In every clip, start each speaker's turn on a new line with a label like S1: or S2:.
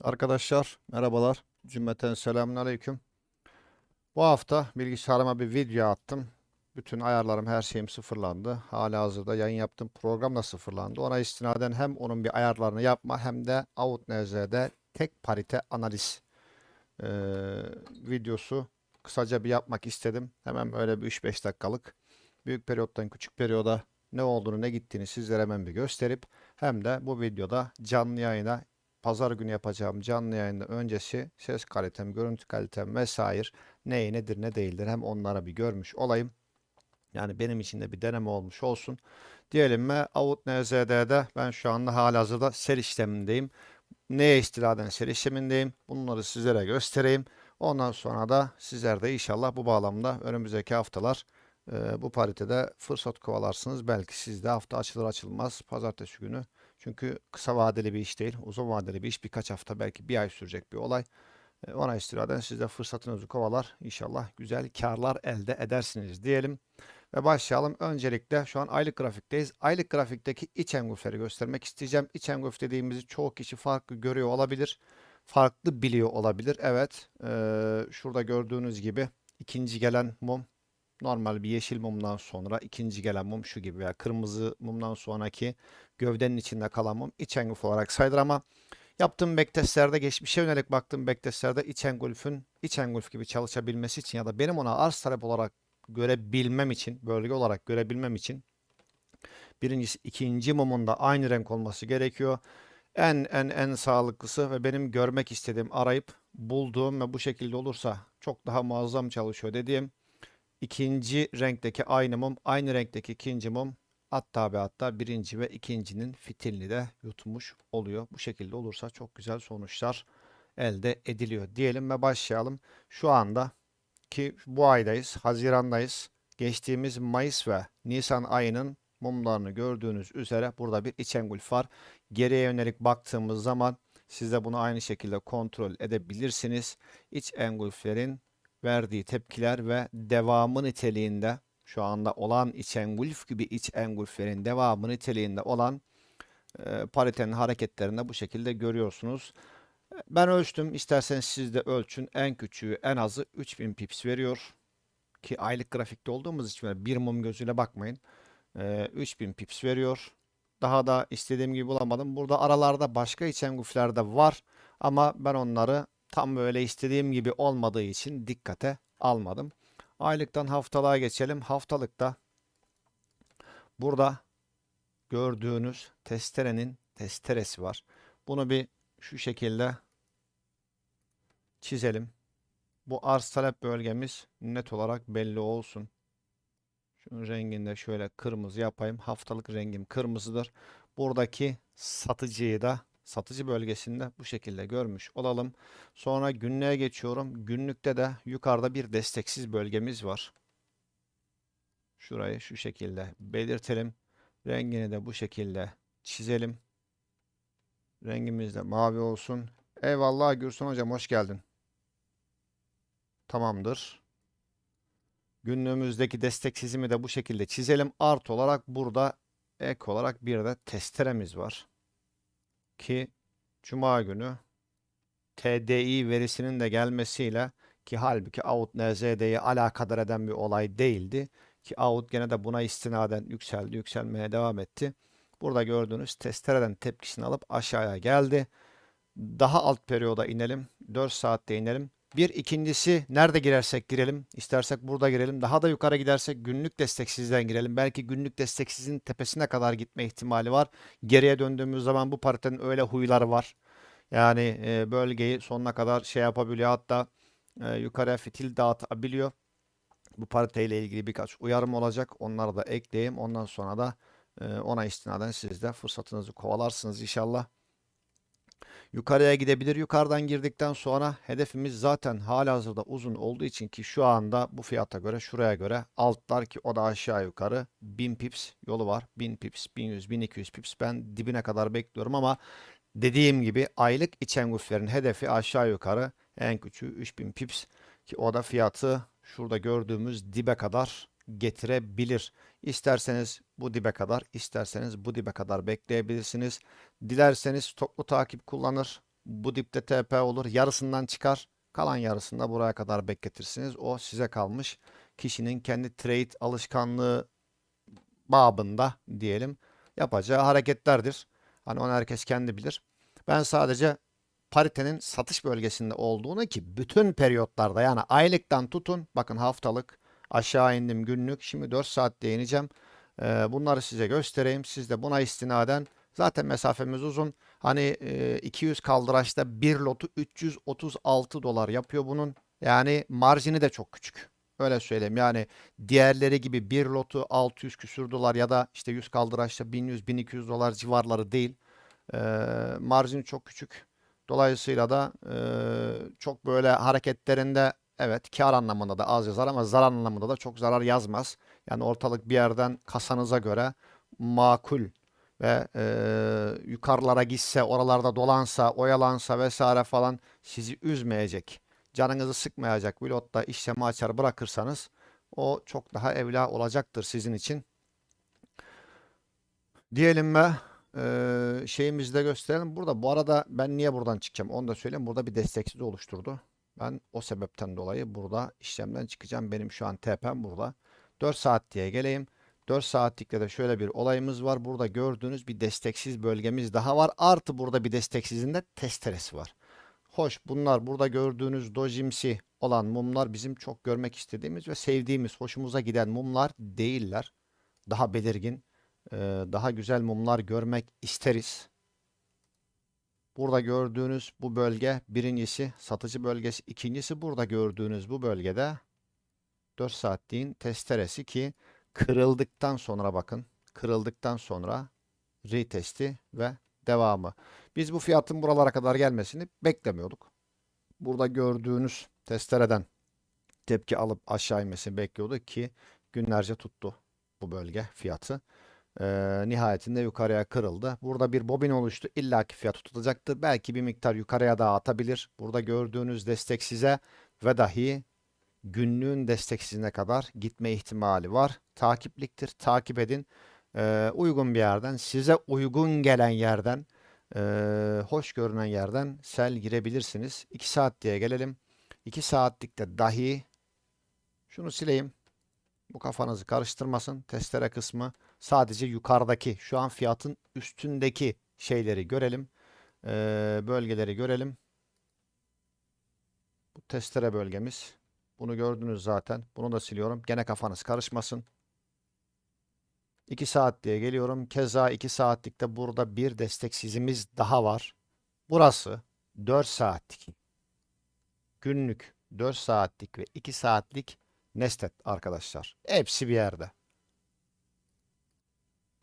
S1: Arkadaşlar merhabalar. Cümleten selamünaleyküm. Bu hafta bilgisayarıma bir video attım. Bütün ayarlarım her şeyim sıfırlandı. Hala hazırda yayın yaptığım program da sıfırlandı. Ona istinaden hem onun bir ayarlarını yapma hem de OutNZ'de tek parite analiz eee, videosu kısaca bir yapmak istedim. Hemen böyle bir 3-5 dakikalık büyük periyottan küçük periyoda ne olduğunu ne gittiğini sizlere hemen bir gösterip hem de bu videoda canlı yayına pazar günü yapacağım canlı yayında öncesi ses kalitem, görüntü kalitem vesaire neyi nedir ne değildir hem onlara bir görmüş olayım. Yani benim için de bir deneme olmuş olsun. Diyelim mi OutNZ'de ben şu anda halihazırda seri işlemindeyim. Neye istinaden seri işlemindeyim? Bunları sizlere göstereyim. Ondan sonra da sizler de inşallah bu bağlamda önümüzdeki haftalar e, bu paritede fırsat kovalarsınız. Belki siz de hafta açılır açılmaz pazartesi günü çünkü kısa vadeli bir iş değil, uzun vadeli bir iş. Birkaç hafta belki bir ay sürecek bir olay. E, Ona istinaden siz de fırsatınızı kovalar. İnşallah güzel karlar elde edersiniz diyelim. Ve başlayalım. Öncelikle şu an aylık grafikteyiz. Aylık grafikteki iç engulfleri göstermek isteyeceğim. İç engulf dediğimizi çoğu kişi farklı görüyor olabilir. Farklı biliyor olabilir. Evet. e, şurada gördüğünüz gibi ikinci gelen mum normal bir yeşil mumdan sonra ikinci gelen mum şu gibi veya kırmızı mumdan sonraki gövdenin içinde kalan mum iç engulf olarak sayılır ama yaptığım backtestlerde geçmişe yönelik baktığım backtestlerde iç engulf'ün iç engulf gibi çalışabilmesi için ya da benim ona arz talep olarak görebilmem için bölge olarak görebilmem için birincisi ikinci mumun da aynı renk olması gerekiyor. En en en sağlıklısı ve benim görmek istediğim arayıp bulduğum ve bu şekilde olursa çok daha muazzam çalışıyor dediğim ikinci renkteki aynı mum, aynı renkteki ikinci mum hatta ve hatta birinci ve ikincinin fitilini de yutmuş oluyor. Bu şekilde olursa çok güzel sonuçlar elde ediliyor diyelim ve başlayalım. Şu anda ki bu aydayız, Haziran'dayız. Geçtiğimiz Mayıs ve Nisan ayının mumlarını gördüğünüz üzere burada bir iç engulf var. Geriye yönelik baktığımız zaman siz de bunu aynı şekilde kontrol edebilirsiniz. İç engulflerin verdiği tepkiler ve devamı niteliğinde şu anda olan iç engulf gibi iç engulflerin devamı niteliğinde olan e, paritenin hareketlerinde bu şekilde görüyorsunuz. Ben ölçtüm. İsterseniz siz de ölçün. En küçüğü en azı 3000 pips veriyor. Ki aylık grafikte olduğumuz için bir mum gözüyle bakmayın. E, 3000 pips veriyor. Daha da istediğim gibi bulamadım. Burada aralarda başka iç engulfler de var. Ama ben onları tam böyle istediğim gibi olmadığı için dikkate almadım. Aylıktan haftalığa geçelim. Haftalıkta burada gördüğünüz testerenin testeresi var. Bunu bir şu şekilde çizelim. Bu arz talep bölgemiz net olarak belli olsun. Şunun rengini de şöyle kırmızı yapayım. Haftalık rengim kırmızıdır. Buradaki satıcıyı da satıcı bölgesinde bu şekilde görmüş olalım. Sonra günlüğe geçiyorum. Günlükte de yukarıda bir desteksiz bölgemiz var. Şurayı şu şekilde belirtelim. Rengini de bu şekilde çizelim. Rengimiz de mavi olsun. Eyvallah Gürsun hocam hoş geldin. Tamamdır. Günlüğümüzdeki desteksizimi de bu şekilde çizelim. Art olarak burada ek olarak bir de testeremiz var ki Cuma günü TDI verisinin de gelmesiyle ki halbuki out NZD'yi alakadar eden bir olay değildi. Ki out gene de buna istinaden yükseldi, yükselmeye devam etti. Burada gördüğünüz testereden tepkisini alıp aşağıya geldi. Daha alt periyoda inelim. 4 saatte inelim. Bir ikincisi nerede girersek girelim. İstersek burada girelim. Daha da yukarı gidersek günlük desteksizden girelim. Belki günlük desteksizin tepesine kadar gitme ihtimali var. Geriye döndüğümüz zaman bu paritenin öyle huyları var. Yani e, bölgeyi sonuna kadar şey yapabiliyor. Hatta e, yukarıya fitil dağıtabiliyor. Bu pariteyle ilgili birkaç uyarım olacak. Onları da ekleyeyim. Ondan sonra da ona istinaden siz de fırsatınızı kovalarsınız inşallah. yukarıya gidebilir. Yukarıdan girdikten sonra hedefimiz zaten halihazırda uzun olduğu için ki şu anda bu fiyata göre şuraya göre altlar ki o da aşağı yukarı 1000 pips yolu var. 1000 pips, 1100, 1200 pips ben dibine kadar bekliyorum ama dediğim gibi aylık içenguflerin hedefi aşağı yukarı en küçüğü 3000 pips ki o da fiyatı şurada gördüğümüz dibe kadar getirebilir. İsterseniz bu dibe kadar, isterseniz bu dibe kadar bekleyebilirsiniz. Dilerseniz toplu takip kullanır. Bu dipte TP olur. Yarısından çıkar. Kalan yarısını da buraya kadar bekletirsiniz. O size kalmış. Kişinin kendi trade alışkanlığı babında diyelim yapacağı hareketlerdir. Hani onu herkes kendi bilir. Ben sadece paritenin satış bölgesinde olduğunu ki bütün periyotlarda yani aylıktan tutun bakın haftalık aşağı indim günlük şimdi 4 saatte ineceğim. Ee, bunları size göstereyim. Siz de buna istinaden zaten mesafemiz uzun. Hani e, 200 kaldıraçta bir lotu 336 dolar yapıyor bunun. Yani marjini de çok küçük. Öyle söyleyeyim. Yani diğerleri gibi bir lotu 600 küsür dolar ya da işte 100 kaldıraçta 1100-1200 dolar civarları değil. Ee, marjini çok küçük. Dolayısıyla da e, çok böyle hareketlerinde evet kar anlamında da az yazar ama zarar anlamında da çok zarar yazmaz. Yani ortalık bir yerden kasanıza göre makul ve e, yukarılara gitse, oralarda dolansa, oyalansa vesaire falan sizi üzmeyecek, canınızı sıkmayacak pilotta işlemi açar bırakırsanız o çok daha evla olacaktır sizin için. Diyelim ve e, şeyimizi de gösterelim. Burada bu arada ben niye buradan çıkacağım onu da söyleyeyim. Burada bir desteksiz oluşturdu. Ben o sebepten dolayı burada işlemden çıkacağım. Benim şu an TP'm burada. 4 saat diye geleyim. 4 saatlikte de şöyle bir olayımız var. Burada gördüğünüz bir desteksiz bölgemiz daha var. Artı burada bir desteksizin de testeresi var. Hoş bunlar burada gördüğünüz dojimsi olan mumlar bizim çok görmek istediğimiz ve sevdiğimiz, hoşumuza giden mumlar değiller. Daha belirgin, daha güzel mumlar görmek isteriz. Burada gördüğünüz bu bölge birincisi satıcı bölgesi, ikincisi burada gördüğünüz bu bölgede 4 saatliğin testeresi ki kırıldıktan sonra bakın kırıldıktan sonra retesti ve devamı. Biz bu fiyatın buralara kadar gelmesini beklemiyorduk. Burada gördüğünüz testereden tepki alıp aşağı inmesini bekliyorduk ki günlerce tuttu bu bölge fiyatı. Ee, nihayetinde yukarıya kırıldı. Burada bir bobin oluştu. İlla ki fiyat tutacaktır. Belki bir miktar yukarıya daha atabilir. Burada gördüğünüz destek size ve dahi günlüğün desteksizine kadar gitme ihtimali var. Takipliktir. Takip edin. Ee, uygun bir yerden, size uygun gelen yerden, ee, hoş görünen yerden sel girebilirsiniz. 2 saat diye gelelim. 2 saatlikte dahi şunu sileyim. Bu kafanızı karıştırmasın. Testere kısmı sadece yukarıdaki şu an fiyatın üstündeki şeyleri görelim. Ee, bölgeleri görelim. Bu testere bölgemiz. Bunu gördünüz zaten. Bunu da siliyorum. Gene kafanız karışmasın. 2 saat diye geliyorum. Keza 2 saatlikte burada bir desteksizimiz daha var. Burası 4 saatlik. Günlük 4 saatlik ve 2 saatlik Nestet arkadaşlar. Hepsi bir yerde.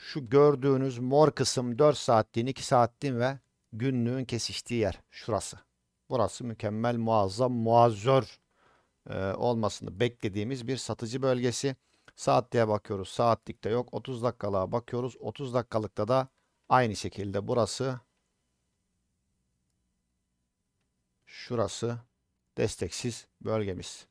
S1: Şu gördüğünüz mor kısım 4 saatliğin, 2 saatliğin ve günlüğün kesiştiği yer. Şurası. Burası mükemmel, muazzam, muazzör e, olmasını beklediğimiz bir satıcı bölgesi. Saatliğe bakıyoruz. Saatlikte yok. 30 dakikalığa bakıyoruz. 30 dakikalıkta da aynı şekilde burası şurası desteksiz bölgemiz.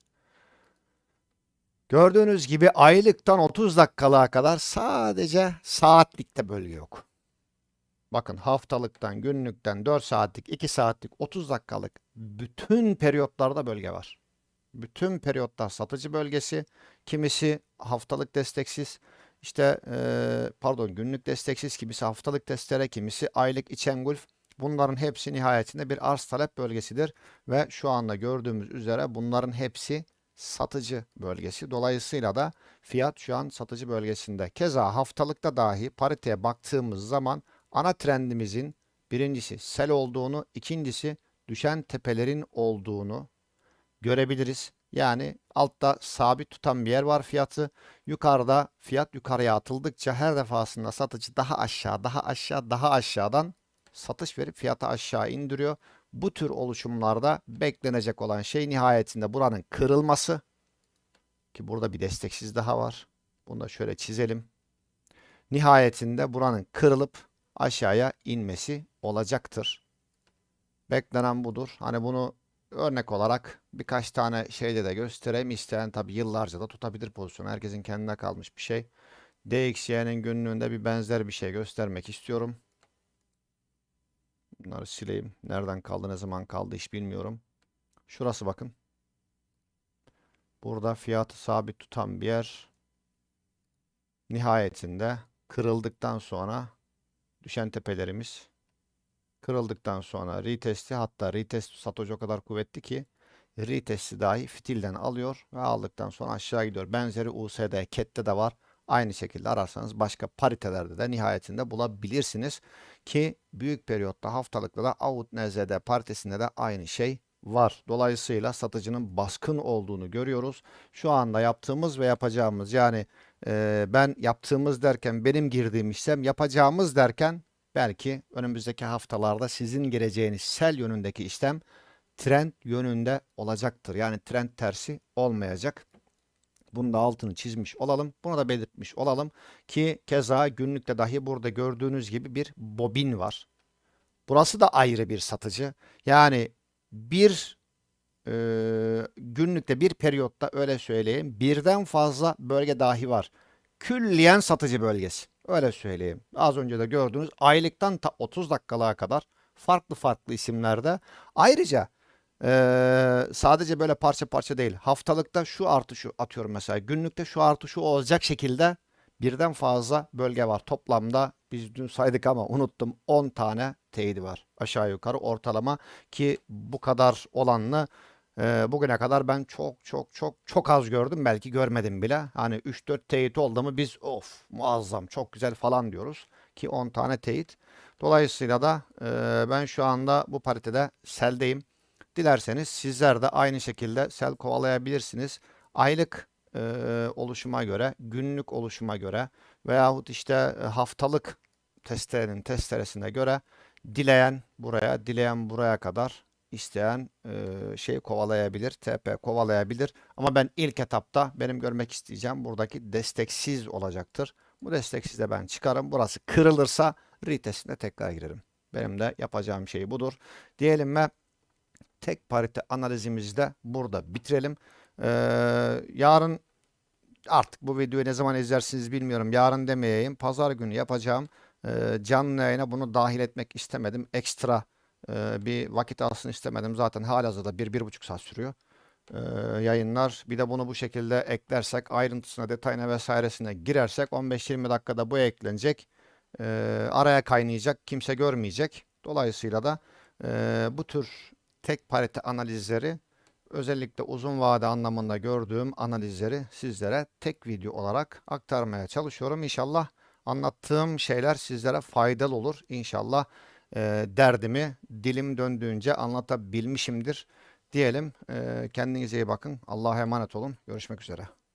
S1: Gördüğünüz gibi aylıktan 30 dakikalığa kadar sadece saatlikte bölge yok. Bakın haftalıktan, günlükten 4 saatlik, 2 saatlik, 30 dakikalık bütün periyotlarda bölge var. Bütün periyotlar satıcı bölgesi. Kimisi haftalık desteksiz, işte e, pardon günlük desteksiz, kimisi haftalık testere, kimisi aylık içengulf. Bunların hepsi nihayetinde bir arz talep bölgesidir ve şu anda gördüğümüz üzere bunların hepsi satıcı bölgesi. Dolayısıyla da fiyat şu an satıcı bölgesinde. Keza haftalıkta dahi pariteye baktığımız zaman ana trendimizin birincisi sel olduğunu, ikincisi düşen tepelerin olduğunu görebiliriz. Yani altta sabit tutan bir yer var fiyatı. Yukarıda fiyat yukarıya atıldıkça her defasında satıcı daha aşağı, daha aşağı, daha aşağıdan satış verip fiyatı aşağı indiriyor. Bu tür oluşumlarda beklenecek olan şey nihayetinde buranın kırılması. Ki burada bir desteksiz daha var. Bunu da şöyle çizelim. Nihayetinde buranın kırılıp aşağıya inmesi olacaktır. Beklenen budur. Hani bunu örnek olarak birkaç tane şeyde de göstereyim. İsteyen tabi yıllarca da tutabilir pozisyonu. Herkesin kendine kalmış bir şey. DXY'nin günlüğünde bir benzer bir şey göstermek istiyorum. Bunları sileyim. Nereden kaldı, ne zaman kaldı hiç bilmiyorum. Şurası bakın. Burada fiyatı sabit tutan bir yer. Nihayetinde kırıldıktan sonra düşen tepelerimiz kırıldıktan sonra retesti hatta retest Satoshi o kadar kuvvetli ki retesti dahi fitilden alıyor ve aldıktan sonra aşağı gidiyor. Benzeri USD, CAT'te de var. Aynı şekilde ararsanız başka paritelerde de nihayetinde bulabilirsiniz. Ki büyük periyotta haftalıkta da Out NZD paritesinde de aynı şey var. Dolayısıyla satıcının baskın olduğunu görüyoruz. Şu anda yaptığımız ve yapacağımız yani e, ben yaptığımız derken benim girdiğim işlem yapacağımız derken belki önümüzdeki haftalarda sizin gireceğiniz sel yönündeki işlem trend yönünde olacaktır. Yani trend tersi olmayacak. Bunu da altını çizmiş olalım. Bunu da belirtmiş olalım ki keza günlükte dahi burada gördüğünüz gibi bir bobin var. Burası da ayrı bir satıcı. Yani bir e, günlükte bir periyotta öyle söyleyeyim birden fazla bölge dahi var. Külliyen satıcı bölgesi. Öyle söyleyeyim. Az önce de gördüğünüz aylıktan ta 30 dakikalığa kadar farklı farklı isimlerde. Ayrıca ee, sadece böyle parça parça değil. Haftalıkta şu artı şu atıyorum mesela. Günlükte şu artı şu olacak şekilde birden fazla bölge var. Toplamda biz dün saydık ama unuttum 10 tane teyidi var. Aşağı yukarı ortalama ki bu kadar olanlı e, bugüne kadar ben çok çok çok çok az gördüm. Belki görmedim bile. Hani 3-4 teyit oldu mu biz of muazzam çok güzel falan diyoruz. Ki 10 tane teyit. Dolayısıyla da e, ben şu anda bu paritede seldeyim. Dilerseniz sizler de aynı şekilde sel kovalayabilirsiniz. Aylık e, oluşuma göre, günlük oluşuma göre veyahut işte haftalık testerenin testeresine göre dileyen buraya, dileyen buraya kadar isteyen e, şey kovalayabilir, TP kovalayabilir. Ama ben ilk etapta benim görmek isteyeceğim buradaki desteksiz olacaktır. Bu desteksiz de ben çıkarım. Burası kırılırsa retestine tekrar girerim. Benim de yapacağım şey budur. Diyelim ve tek parite analizimizi de burada bitirelim. Ee, yarın artık bu videoyu ne zaman izlersiniz bilmiyorum. Yarın demeyeyim. Pazar günü yapacağım. Ee, canlı yayına bunu dahil etmek istemedim. Ekstra e, bir vakit alsın istemedim. Zaten halihazırda bir, bir buçuk saat sürüyor. Ee, yayınlar. Bir de bunu bu şekilde eklersek, ayrıntısına, detayına vesairesine girersek 15-20 dakikada bu eklenecek. Ee, araya kaynayacak. Kimse görmeyecek. Dolayısıyla da e, bu tür tek parite analizleri özellikle uzun vade anlamında gördüğüm analizleri sizlere tek video olarak aktarmaya çalışıyorum. İnşallah anlattığım şeyler sizlere faydalı olur. İnşallah e, derdimi dilim döndüğünce anlatabilmişimdir diyelim. E, kendinize iyi bakın. Allah'a emanet olun. Görüşmek üzere.